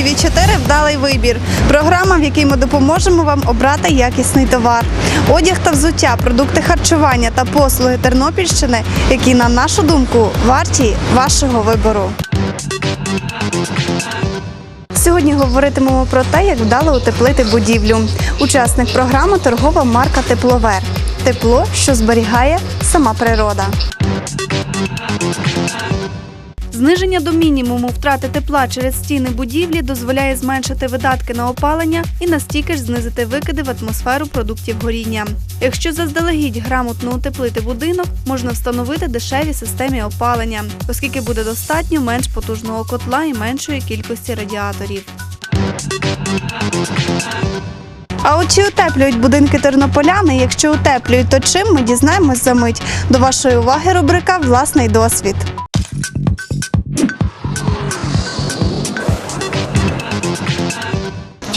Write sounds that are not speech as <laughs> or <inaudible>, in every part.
ТВ 4 Вдалий вибір. Програма, в якій ми допоможемо вам обрати якісний товар. Одяг та взуття, продукти харчування та послуги Тернопільщини, які, на нашу думку, варті вашого вибору. Сьогодні говоритимемо про те, як вдало утеплити будівлю. Учасник програми торгова марка Тепловер. Тепло, що зберігає сама природа. Зниження до мінімуму втрати тепла через стіни будівлі дозволяє зменшити видатки на опалення і настільки ж знизити викиди в атмосферу продуктів горіння. Якщо заздалегідь грамотно утеплити будинок, можна встановити дешеві системи опалення, оскільки буде достатньо менш потужного котла і меншої кількості радіаторів. А от чи утеплюють будинки тернополяни? Якщо утеплюють, то чим ми дізнаємось за мить. До вашої уваги рубрика Власний досвід.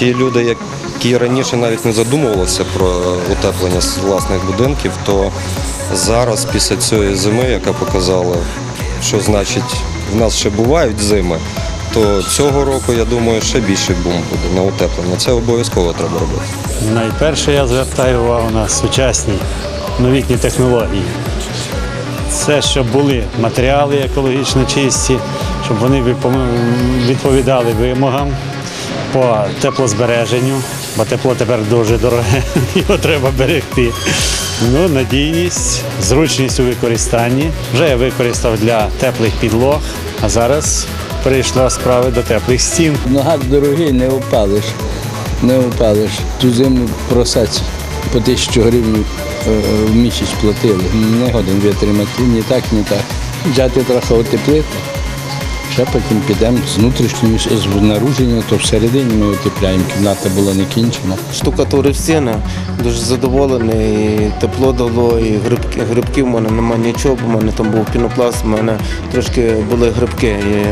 Ті люди, які раніше навіть не задумувалися про утеплення власних будинків, то зараз, після цієї зими, яка показала, що значить в нас ще бувають зими, то цього року, я думаю, ще більший бум буде на утеплення. Це обов'язково треба робити. Найперше я звертаю увагу на сучасні новітні технології. Це щоб були матеріали екологічно чисті, щоб вони відповідали вимогам по теплозбереженню, бо тепло тепер дуже дороге, <laughs> його треба берегти. Ну, надійність, зручність у використанні. Вже я використав для теплих підлог, а зараз перейшла справа до теплих стін. Нога дорогий, не опалиш. Не опалиш. Ту зиму просець по тисячу гривень е, в місяць платили. Не годин витримати ні так, ні так. Взяти трохи утеплити. Ще потім підемо з внутрішньої, з наруження, то всередині ми утепляємо. Кімната була не кінчена. штукатурив стіни, дуже задоволений, тепло дало, і грибки, грибків в мене немає нічого, бо в мене там був пінопласт, в мене трошки були грибки. І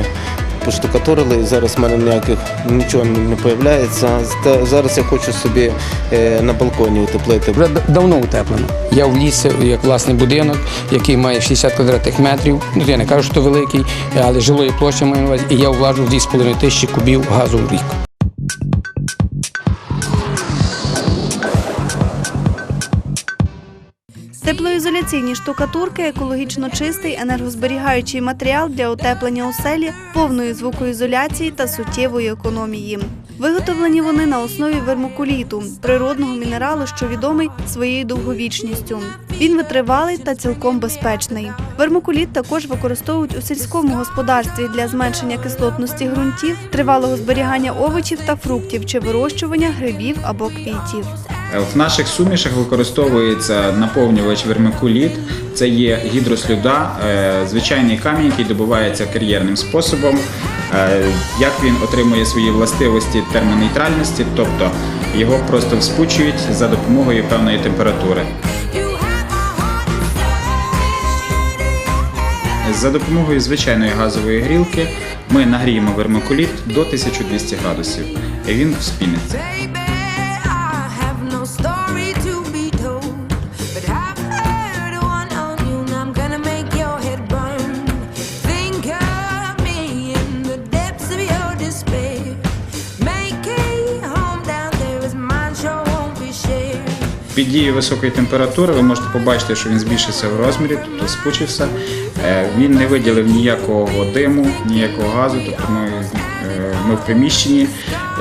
поштукатурили, зараз в мене ніяких нічого не, з'являється. Зараз я хочу собі е, на балконі утеплити. Вже давно утеплено. Я в лісі як власний будинок, який має 60 квадратних метрів. Ну я не кажу, що великий, але жилої площі маю і я влажу 2,5 тисячі кубів газу в рік. Теплоізоляційні штукатурки екологічно чистий енергозберігаючий матеріал для утеплення оселі, повної звукоізоляції та суттєвої економії. Виготовлені вони на основі вермукуліту, природного мінералу, що відомий своєю довговічністю. Він витривалий та цілком безпечний. Вермукуліт також використовують у сільському господарстві для зменшення кислотності ґрунтів, тривалого зберігання овочів та фруктів чи вирощування грибів або квітів. В наших сумішах використовується наповнювач вермикуліт. Це є гідрослюда, е, звичайний камінь, який добувається кар'єрним способом. Е, Як він отримує свої властивості термонейтральності, тобто його просто вспучують за допомогою певної температури. За допомогою звичайної газової грілки ми нагріємо вермикуліт до 1200 градусів, і він вспіниться. Дією високої температури ви можете побачити, що він збільшився в розмірі, тобто спучився. Е, Він не виділив ніякого диму, ніякого газу, тобто ми, е, ми в приміщенні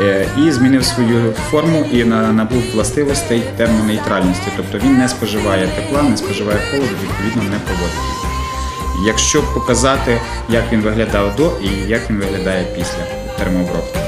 е, і змінив свою форму і набув властивостей термонейтральності. Тобто він не споживає тепла, не споживає холоду, відповідно не проводить. Якщо показати, як він виглядав до і як він виглядає після термообробки.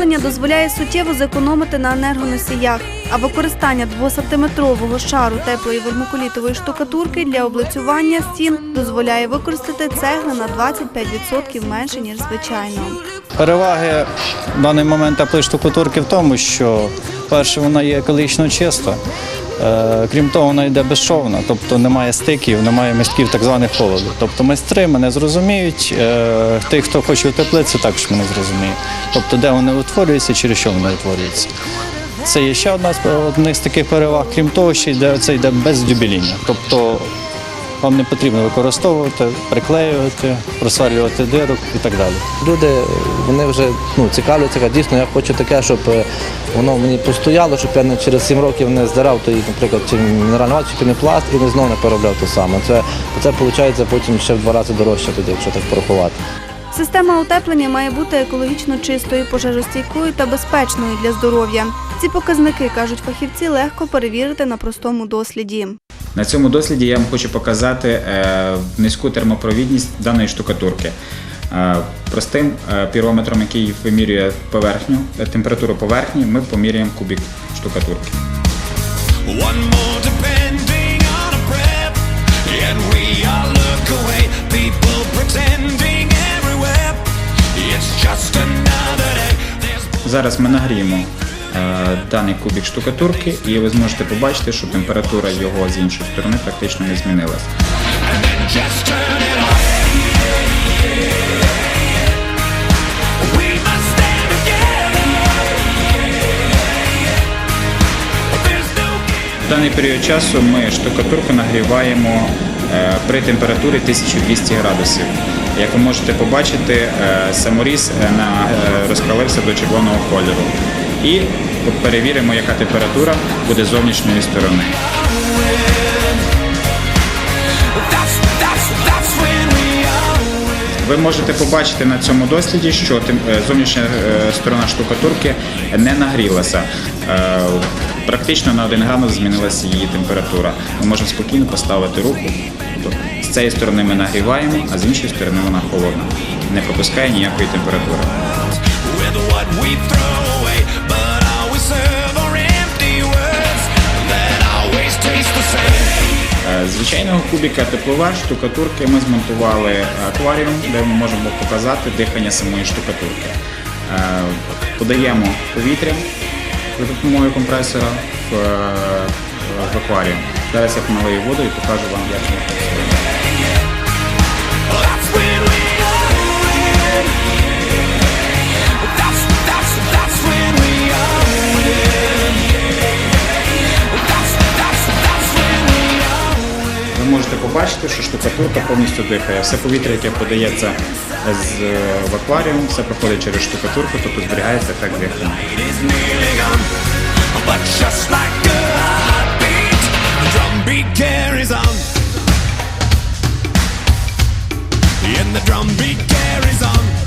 Утеплення дозволяє суттєво зекономити на енергоносіях, а використання 2-сантиметрового шару теплої вермикулітової штукатурки для облицювання стін дозволяє використати цегли на 25% менше ніж звичайно. Переваги в даний момент теплої штукатурки в тому, що перше, вона є екологічно чиста. Е, Крім того, вона йде безшовна, тобто немає стиків, немає містків так званих холоду. Тобто майстри мене зрозуміють, тих, хто хоче утеплитися, також мене зрозуміє. Тобто, де вони утворюються, через що вони утворюються. Це є ще одна з одних з таких переваг. Крім того, ще йде це йде без дюбеління. Тобто вам не потрібно використовувати, приклеювати, просверлювати дирок і так далі. Люди вони вже ну, цікавляться, дійсно, я хочу таке, щоб е, воно мені постояло, щоб я не через 7 років не здирав той, наприклад, чи мінеральний ват, чи пінопласт і не знову не переробляв те саме. Це, це виходить потім ще в два рази дорожче тоді, якщо так порахувати. Система утеплення має бути екологічно чистою, пожежостійкою та безпечною для здоров'я. Ці показники, кажуть фахівці, легко перевірити на простому досліді. На цьому досліді я вам хочу показати е, низьку термопровідність даної штукатурки. Е, Простим е, пірометром, який вимірює поверхню, температуру поверхні, ми поміряємо кубік штукатурки. Зараз ми нагріємо даний кубік штукатурки, і ви зможете побачити, що температура його з іншої сторони практично не змінилася. В даний період часу ми штукатурку нагріваємо е, при температурі 1200 градусів. Як ви можете побачити, е, саморіз е, е, розкалився до червоного кольору. І перевіримо, яка температура буде з зовнішньої сторони. Ви можете побачити на цьому досліді, що е, зовнішня е, сторона штукатурки не нагрілася. Е, Практично на 1 градус змінилася її температура. Ми можемо спокійно поставити руку. Тобто з цієї сторони ми нагріваємо, а з іншої сторони вона холодна. Не пропускає ніякої температури. Звичайного кубіка тепловар штукатурки ми змонтували акваріум, де ми можемо показати дихання самої штукатурки. Е, Подаємо повітря за допомогою компресора в, е, акваріум. Зараз я помилую воду і покажу вам, як воно працює. Можете побачити, що штукатурка повністю дихає. Все повітря, яке подається з, е, в акваріум, все проходить через штукатурку, тобто зберігається carries on. And the drum beat carries on.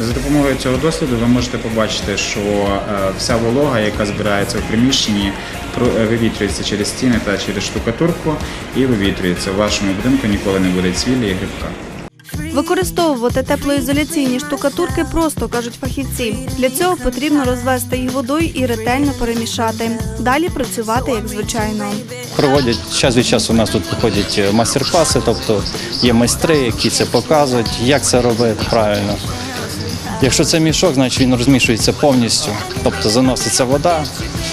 За допомогою цього досліду ви можете побачити, що е, вся волога, яка збирається в приміщенні, про- е, вивітрюється через стіни та через штукатурку і вивітрюється. У вашому будинку ніколи не буде цвілі і грибка. Використовувати теплоізоляційні штукатурки просто кажуть фахівці. Для цього потрібно розвести їх водою і ретельно перемішати. Далі працювати як звичайно. Проводять час від часу. У нас тут проходять е, майстер-класи, тобто є майстри, які це показують, як це робити правильно. Якщо це мішок, значить він розмішується повністю, тобто заноситься вода.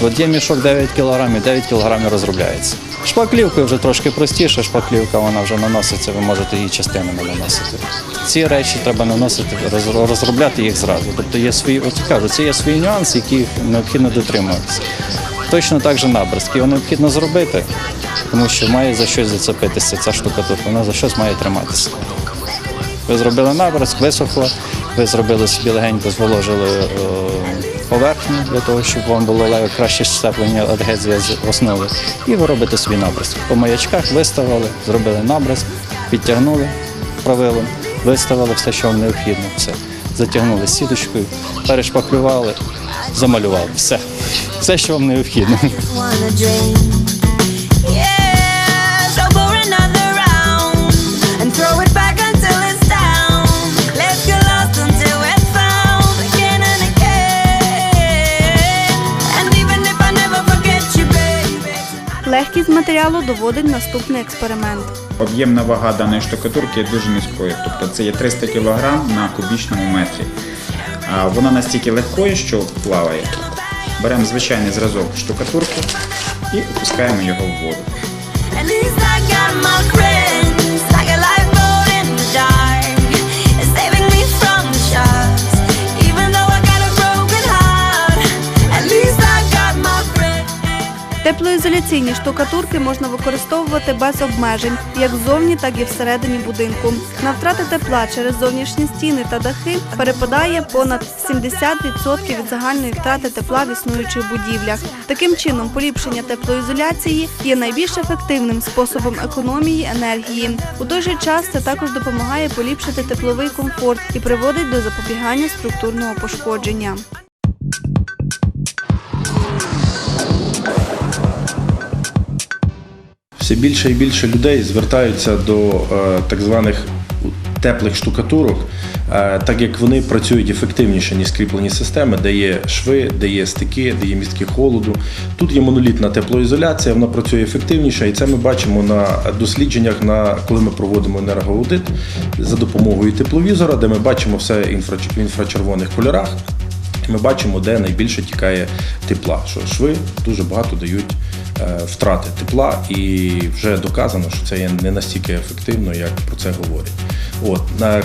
От є мішок 9 кг, 9 кг розробляється. Шпаклівкою вже трошки простіше, шпаклівка вона вже наноситься, ви можете її частинами наносити. Ці речі треба наносити, розробляти їх зразу. Тобто є свої, от кажу, це є свої нюанси, яких необхідно дотримуватися. Точно так же набризки. Його необхідно зробити, тому що має за щось зацепитися ця штукатурка, вона за щось має триматися. Ви зробили набризк, висохло, ви зробили собі легенько, зволожили е, поверхню для того, щоб вам було краще щеплення адгезія з основи. І ви робите собі набризк. По маячках виставили, зробили набризк, підтягнули правилом, виставили все, що вам необхідно. Все. Затягнули сіточкою, перешпаклювали, замалювали. Все. Все, що вам необхідно. Якість матеріалу доводить наступний експеримент. Об'ємна вага даної штукатурки є дуже низькою, тобто це є 300 кг на кубічному метрі. Вона настільки легкою, що плаває. Беремо звичайний зразок штукатурки і опускаємо його в воду. Теплоізоляційні штукатурки можна використовувати без обмежень, як ззовні, так і всередині будинку. На втрати тепла через зовнішні стіни та дахи перепадає понад 70% від загальної втрати тепла в існуючих будівлях. Таким чином, поліпшення теплоізоляції є найбільш ефективним способом економії енергії. У той же час це також допомагає поліпшити тепловий комфорт і приводить до запобігання структурного пошкодження. Все більше і більше людей звертаються до е, так званих теплих штукатурок, е, так як вони працюють ефективніше, ніж скріплені системи, де є шви, де є стики, де є містки холоду. Тут є монолітна теплоізоляція, вона працює ефективніше, і це ми бачимо на дослідженнях, на коли ми проводимо енергоаудит за допомогою тепловізора, де ми бачимо все в інфрачервоних кольорах. Ми бачимо, де найбільше тікає тепла. Що шви дуже багато дають е, втрати тепла, і вже доказано, що це є не настільки ефективно, як про це говорять. От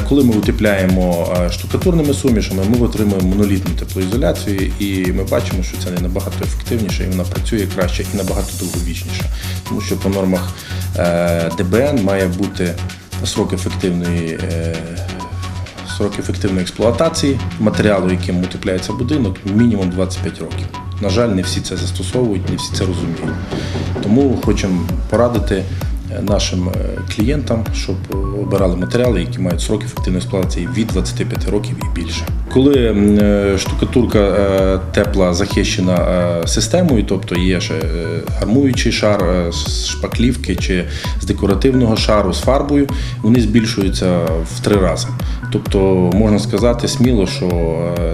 коли ми утепляємо е, штукатурними сумішами, ми отримуємо монолітну теплоізоляцію, і ми бачимо, що це не набагато ефективніше, і вона працює краще і набагато довговічніше. Тому що по нормах е, ДБН має бути срок ефективної. Е, ефективної експлуатації матеріалу, яким утепляється будинок, мінімум 25 років. На жаль, не всі це застосовують, не всі це розуміють. Тому хочемо порадити е, нашим е, клієнтам, щоб е, обирали матеріали, які мають срок ефективної експлуатації від 25 років і більше. Коли е, штукатурка е, тепла захищена е, системою, тобто є ще е, армуючий шар з шпаклівки чи з декоративного шару з фарбою, вони збільшуються в три рази. Тобто можна сказати сміло, що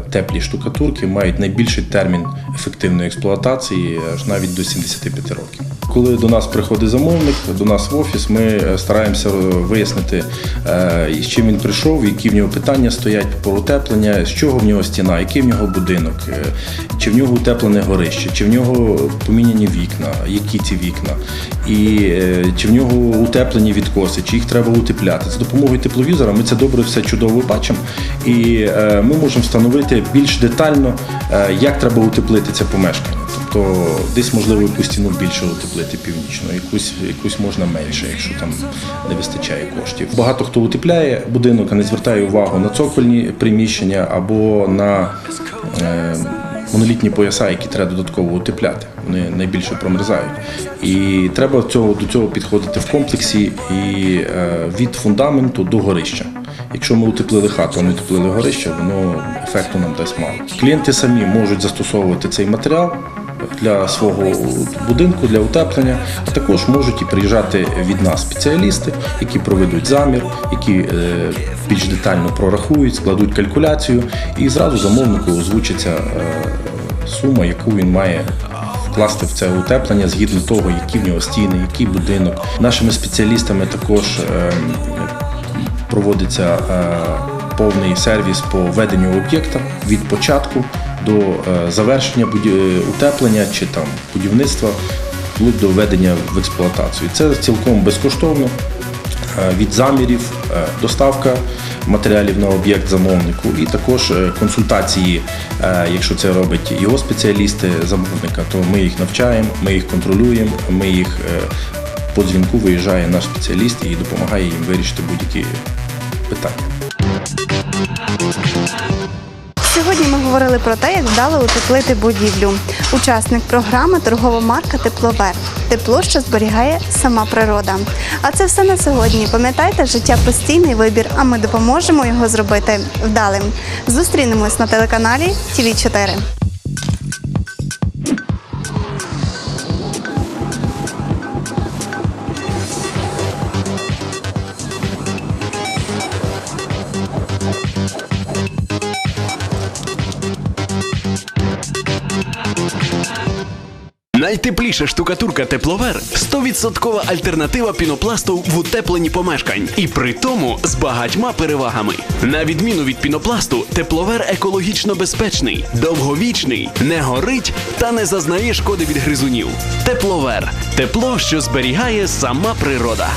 теплі штукатурки мають найбільший термін ефективної експлуатації аж навіть до 75 років. Коли до нас приходить замовник, до нас в офіс, ми стараємося вияснити, з чим він прийшов, які в нього питання стоять про утеплення, з чого в нього стіна, який в нього будинок, е, чи в нього утеплене горище, чи в нього поміняні вікна, які ці вікна, і е, чи в нього утеплені відкоси, чи їх треба утепляти. За допомогою тепловізора ми це добре все чудово бачимо, і е, ми можемо встановити більш детально, як треба утеплити це помешкання. Тобто десь можливо якусь стіну більше утеплити північно, якусь, якусь можна менше, якщо там не вистачає коштів. Багато хто утепляє будинок, а не звертає увагу на цокольні приміщення або на е, монолітні пояса, які треба додатково утепляти. Вони найбільше промерзають. І треба цього, до цього підходити в комплексі і е, від фундаменту до горища. Якщо ми утеплили хату, а не утеплили горище, воно ефекту нам дасть мало. Клієнти самі можуть застосовувати цей матеріал для свого будинку, для утеплення, також можуть і приїжджати від нас спеціалісти, які проведуть замір, які е, більш детально прорахують, складуть калькуляцію, і зразу замовнику озвучиться е, сума, яку він має вкласти в це утеплення згідно того, які в нього стіни, який будинок. Нашими спеціалістами також е, проводиться е, повний сервіс по веденню об'єкта від початку до е, завершення утеплення чи там будівництва, вплоть до введення в експлуатацію. Це цілком безкоштовно. Е, Від замірів, е, доставка матеріалів на об'єкт замовнику і також е, консультації, е, якщо це робить його спеціалісти замовника, то ми їх навчаємо, ми їх контролюємо, ми їх е, по дзвінку виїжджає наш спеціаліст і допомагає їм вирішити будь-які питання. Сьогодні ми говорили про те, як вдало утеплити будівлю. Учасник програми торгова марка Тепловер. Тепло, що зберігає сама природа. А це все на сьогодні. Пам'ятайте, життя постійний вибір, а ми допоможемо його зробити вдалим. Зустрінемось на телеканалі ТВ 4 Найтепліша штукатурка Тепловер 100% альтернатива пінопласту в утепленні помешкань. І при тому з багатьма перевагами. На відміну від пінопласту, тепловер екологічно безпечний, довговічний, не горить та не зазнає шкоди від гризунів. Тепловер тепло, що зберігає сама природа.